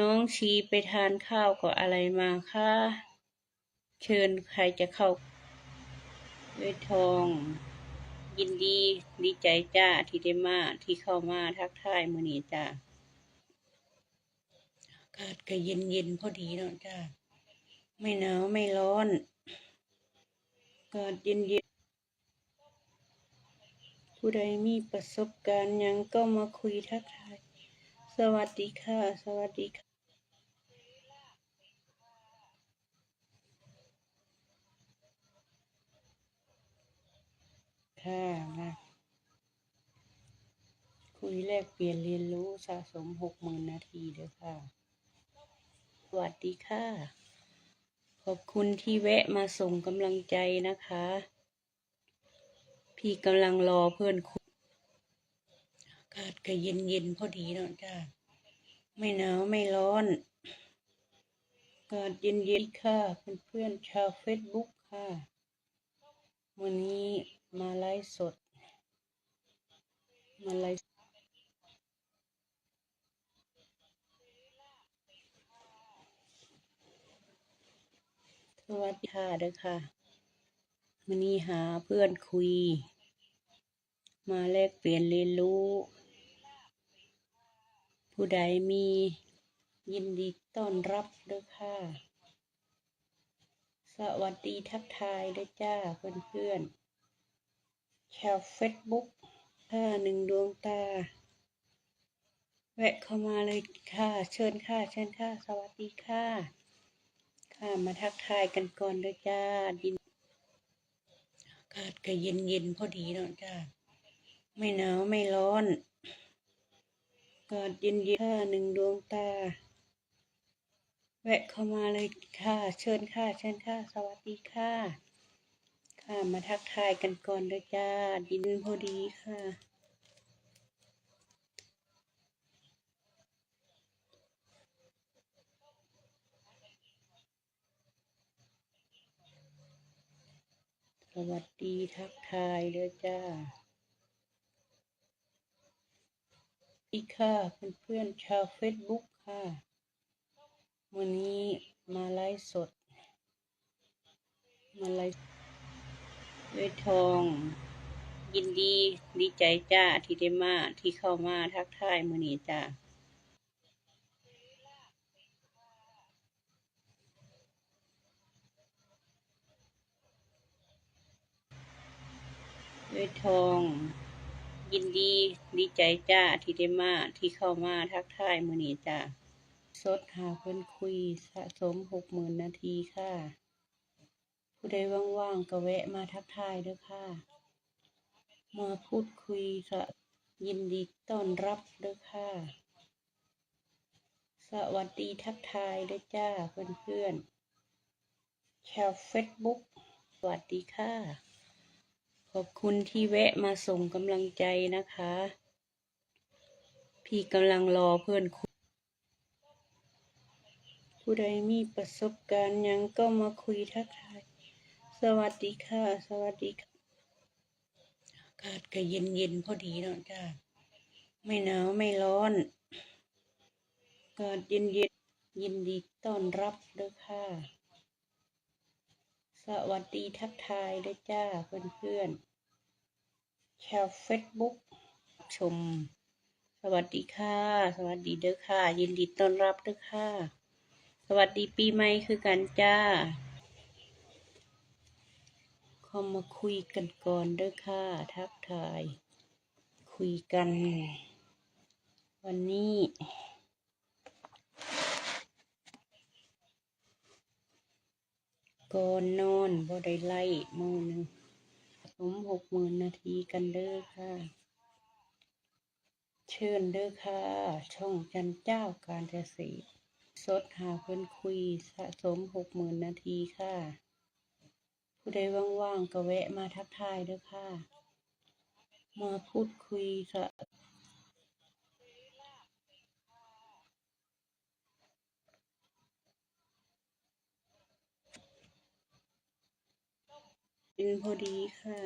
น้องชีไปทานข้าวกับอะไรมาคะเชิญใครจะเข้าด้วยทอง ยินดีดีใจจ้าที่ได้มาที่เข้ามาทักทายมือนี้จ้าอากาศก็เย็นเย็นพอดีเนาะจ้าไม่หนาวไม่ร้อนอากาศเย็นเย็นผู้ใดมีประสบการณ์ยังก็มาคุยทักทาย สวัสดีค่ะ สวัสดีค่ะ ค่ะมาคุยแลกเปลี่ยนเรียนรู้สะสมหกหมื่นนาทีเด้อค่ะ สวัสดีค่ะ ขอบคุณที่แวะมาส่งกำลังใจนะคะ พี่กำลังรอเพื่อนคุยอากาศก็เย็นเย็นพอดีเนาะจ้าไม่หนาวไม่ร้อนอากาศเย็นเย็นค่ะเพื่อนๆชาวเฟซบุ๊กค่ะ วันนี้ มาไลฟ์สด มาไลฟ์สวัสดีค่ะเด้อค่ะวันนี้หาเพื่อนคุย มาแลกเปลี่ยนเรียนรู้ ผู้ใดมียินดีต้อนรับเด้อค่ะ สวัสดีทักทายเด้อจ้าเพื่อนๆ ชาวเฟซบุ๊กค่ะหนึ่งดวงตา แวะเข้ามาเลยค่ะ เชิญค่ะ เชิญค่ะ สวัสดีค่ะ ค่ะ มาทักทายกันก่อนเลยจ้าดินอากาศก็เย็นเย็นพอดีเนาะจ้า ไม่หนาวไม่ร้อนกาศเย็นเย็นค่ะหนึ่งดวงตา แวะเข้ามาเลยค่ะ เชิญค่ะ เชิญค่ะ สวัสดีค่ะ ค่ะ มาทักทายกันก่อนเลยจ้า ดินพอดีค่ะสวัสดีทักทายเด้อจ้า อีกค่ะเพื่อนๆชาวเฟซบุ๊กค่ะ วันนี้มาไลฟ์สด มาไลฟ์ ด้วยทอง ยินดีดีใจจ้าที่ได้มาที่เข้ามาทักทายมือนี้จ้าด้วยทอง ยินดีดีใจจ้าที่ได้มาที่เข้ามาทักทายมือนี้จ้าสดหาเพื่อนคุยสะสมหกหมื่นนาทีค่ะ ผู้ใดว่างๆก็แวะมาทักทายด้วยค่ะ มาพูดคุยสะยินดีต้อนรับด้วยค่ะ สวัสดีทักทายด้วยจ้าเพื่อนๆ ชาวเฟซบุ๊กสวัสดีค่ะ ขอบคุณที่แวะมาส่งกำลังใจนะคะ พี่กำลังรอเพื่อนคุยผู้ใดมีประสบการณ์ยังก็มาคุยทักทาย สวัสดีค่ะ สวัสดีค่ะอากาศก็เย็นเย็นพอดีเนาะจ้าไม่หนาวไม่ร้อนอากาศเย็นเย็นยินดีต้อนรับเด้วยค่ะ สวัสดีทักทายด้วยจ้าเพื่อนๆชาวเฟซบุ๊กชม สวัสดีค่ะ สวัสดีเด้อค่ะ ยินดีต้อนรับเด้อค่ะ สวัสดีปีใหม่คือกันจ้า เข้ามาคุยกันก่อนเด้อค่ะ ทักทาย คุยกัน วันนี้ก่อนนอนบ่ได้ไล่มือหนึ่งสมหกหมื่นนาทีกันเด้อค่ะ เชิญเด้อค่ะ ช่องจันเจ้าการเกษตรสดหาเพื่อนคุยสะสมหกหมื่นนาทีค่ะ ผู้ใดว่างๆก็แวะมาทักทายด้วยค่ะ มาพูดคุยสะเป็นพอดีค่ะ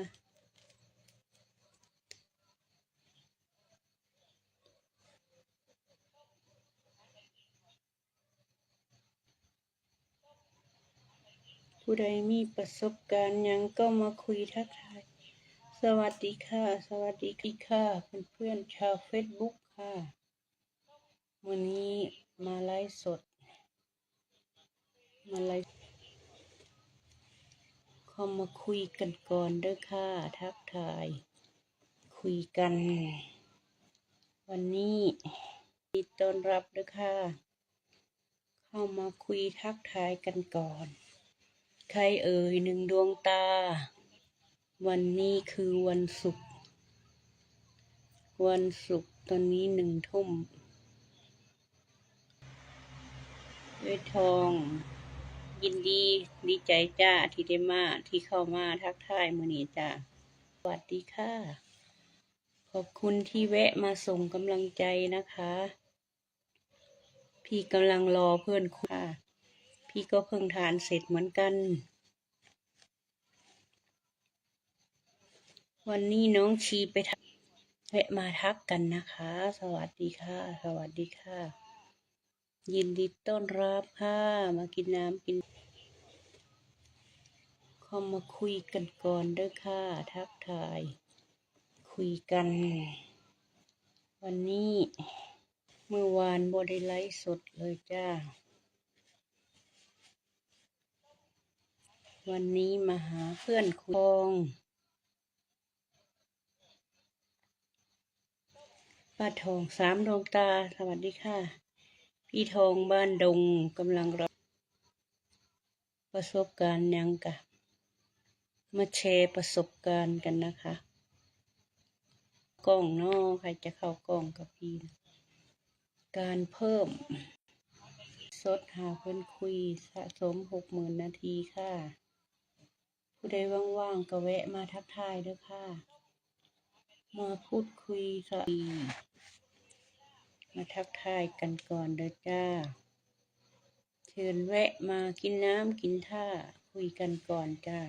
ผู้ใดมีประสบการณ์ยังก็มาคุยทักทาย สวัสดีค่ะ สวัสดีค่ะเพื่อนๆชาวเฟซบุ๊กค่ะ วันนี้มาไลฟ์สด มาไลฟ์เข้ามาคุยกันก่อนเด้อค่ะ ทักทาย คุยกัน วันนี้ยินดีต้อนรับเด้อค่ะ เข้ามาคุยทักทายกันก่อน ใครเอ่ยหนึ่งดวงตา วันนี้คือวันศุกร์วันศุกร์ตอนนี้หนึ่งทุ่มด้วยทอง ยินดีดีใจจ้าที่ได้มาที่เข้ามาทักทายมือนี้จ้าสวัสดีค่ะ ขอบคุณที่แวะมาส่งกำลังใจนะคะ พี่กำลังรอเพื่อนคุยค่ะ พี่ก็เพิ่งทานเสร็จเหมือนกัน วันนี้น้องชีไปทักแวะมาทักกันนะคะ สวัสดีค่ะ สวัสดีค่ะ ยินดีต้อนรับค่ะ มากินน้ำกินเข้ามาคุยกันก่อนเด้อค่ะ ทักทาย คุยกัน วันนี้เมื่อวานบได้ไลฟ์สดเลยจ้า วันนี้มาหาเพื่อนคุยทองป้าทองสามดวงตา สวัสดีค่ะ พี่ทองบ้านดงกำลังรับประสบการณ์ยังกะ มาแชร์ประสบการณ์กันนะคะ กล้องนอใครจะเข้ากล้องกับพี่นะการเพิ่ม สดหาเพื่อนคุยสะสมหกหมื่นนาทีค่ะ ผู้ใดว่างๆก็แวะมาทักทายด้วยค่ะ มาพูดคุยสะอีมาทักทายกันก่อนเด้อจ้า เชิญแวะมากินน้ำกินท่าคุยกันก่อนจ้า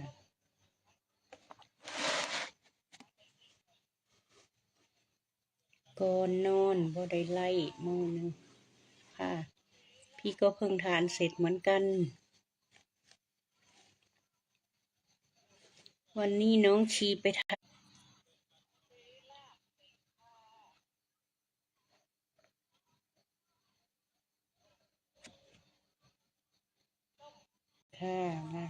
ก่อนนอนบ่ได้ไล่มอหนึงค่ะ พี่ก็เพิ่งทานเสร็จเหมือนกัน วันนี้น้องชีไปทานค่ะมา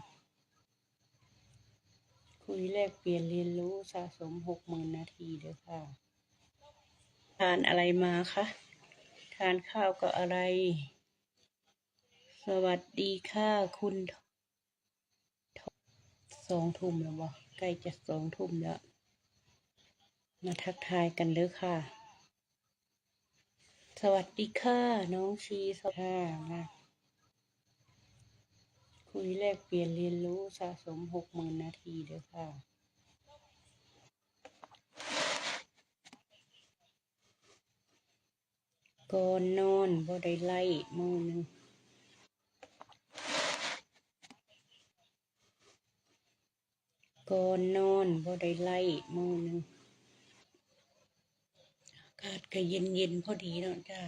คุยแลกเปลี่ยนเรียนรู้สะสมหกหมื่นนาทีเด้อค่ะ ทานอะไรมาคะทานข้าวกับอะไร สวัสดีค่ะคุณ สองทุ่มแล้วบ่ใกล้จะสองทุ่มแล้ว มาทักทายกันเด้อค่ะ สวัสดีค่ะ น้องชีสวัสดีค่ะคุยแลกเปลี่ยนเรียนรู้สะสมหกหมื่นนาทีเด้อค่ะก่อนนอนบ่ได้ไล่โมอหนึ่ง ก่อนนอนบ่ได้ไล่โมอหนึ่งอากาศก็เย็นเย็นพอดีเนาะจ้า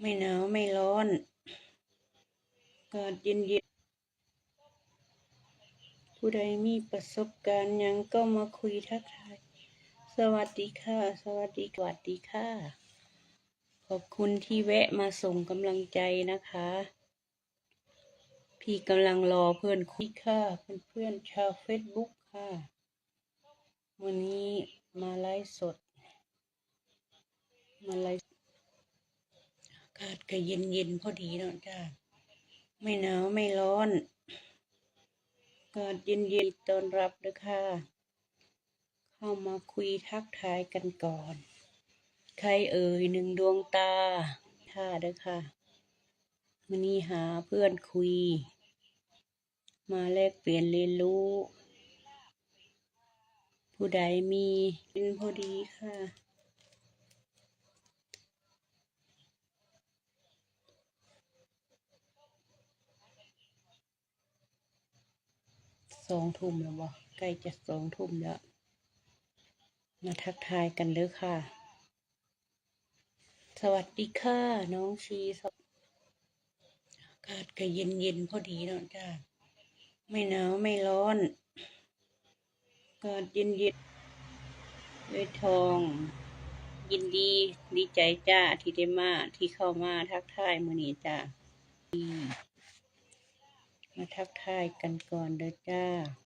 ไม่หนาวไม่ร้อนอากาศเย็นเย็นผู้ใดมีประสบการณ์ยังก็มาคุยทักทายสวัสดีค่ะ สวัสดีสวัสดีค่ะ ขอบคุณที่แวะมาส่งกำลังใจนะคะ พี่กำลังรอเพื่อนคุยค่ะ เพื่อนๆชาวเฟซบุ๊กค่ะ วันนี้มาไลฟ์สด มาไลฟ์อากาศก็เย็นเย็นๆพอดีเนาะจ้าไม่หนาวไม่ร้อนอากาศเย็นเย็นๆต้อนรับด้วยค่ะ เข้ามาคุยทักทายกันก่อน ใครเอ่ยหนึ่งดวงตาท่าเด้อค่ะวันนี้หาเพื่อนคุย มาแลกเปลี่ยนเรียนรู้ ผู้ใดมีเป็นพอดีค่ะ สองทุ่มแล้วบ่ใกล้จะสองทุ่มแล้ว มาทักทายกันเด้อค่ะ สวัสดีค่ะ น้องชีสอากาศก็เย็นเย็นพอดีเนาะจ้า ไม่หนาวไม่ร้อนก็เย็นเย็นด้วยทอง ยินดีดีใจจ้าที่ได้มาที่เข้ามาทักทายมือนี้จ้ามาทักทายกันก่อนเด้อจ้า